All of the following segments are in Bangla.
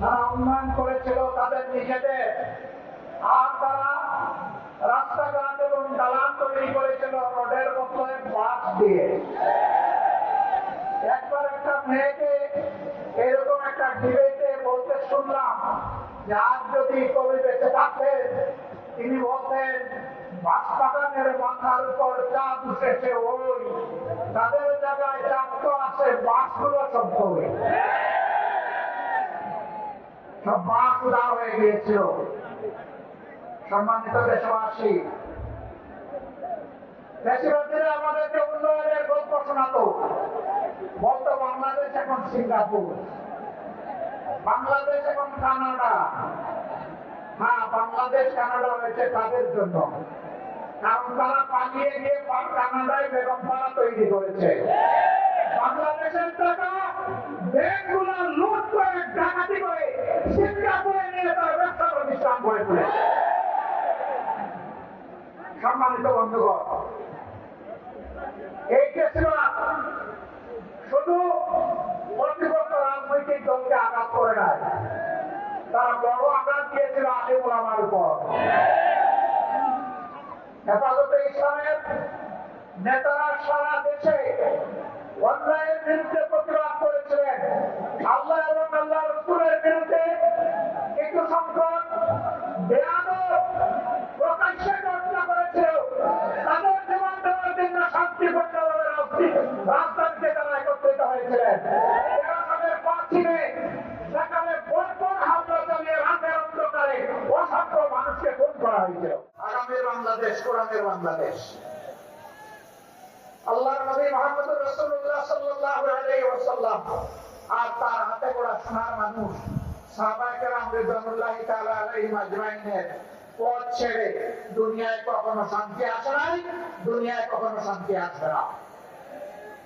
তারা উন্নয়ন করেছিল তাদের নিজেদের আর তারা রাস্তাঘাট এবং দালান তৈরি করেছিল রোডের মধ্যে বাস দিয়ে। একবার একটা মেয়েকে এরকম একটা ডিবেটে বলতে শুনলাম যে আজ যদি কবি বেঁচে থাকতেন, তিনি বলতেন বাঁশবাগানের মাথার উপর চাঁদ উঠেছে, ওই তাদের জায়গায় চাঁদ তো আছে বাঁশগুলো সব কবি। সব বাঁশ হয়ে গিয়েছিল। সম্মানিত দেশবাসী আমাদেরকে উন্নয়নের গল্প বাংলাদেশ এখন সিঙ্গাপুর, বাংলাদেশ এখন কানাডা। হ্যাঁ বাংলাদেশ, কানাডা হয়েছে তাদের জন্য। কারণ তারা পালিয়ে গিয়ে কানাডায় বেগমপাড়া তৈরি করেছে। বাংলাদেশের টাকা লুট করে ডাকাতি করে সিঙ্গাপুরে নিয়ে তার ব্যবসা প্রতিষ্ঠান গড়ে তুলেছে সম্মানিত বন্ধুগণ, এই কেসরা শুধু কর্তৃপক্ষ রাজনৈতিক দলকে আঘাত করে নাই, তার বড় আঘাত দিয়েছিল আলিমুল আমার উপর। হেফাজতে ইসলামের নেতারা সারা দেশে একত্রিত হয়েছিলেন এরকমের পাঁচিলে সেখানে পরপর হামলা চালিয়ে রাতের অন্ধকারে অসংখ্য মানুষকে খুন করা হয়েছিল। আগামীর বাংলাদেশ কোরআনের বাংলাদেশ। আল্লাহ নবী মোহাম্মদ আর তার হাতে গড়া সোনার মানুষ আলাইহিম পথ ছেড়ে দুনিয়ায় কখনো শান্তি আসে নাই দুনিয়ায় কখনো শান্তি আসবে না।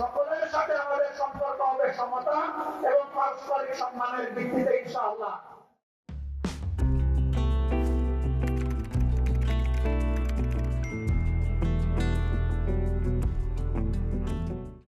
সকলের সাথে আমাদের সম্পর্ক হবে সমতা এবং পারস্পরিক সম্মানের ভিত্তিতে ইনশাআল্লাহ।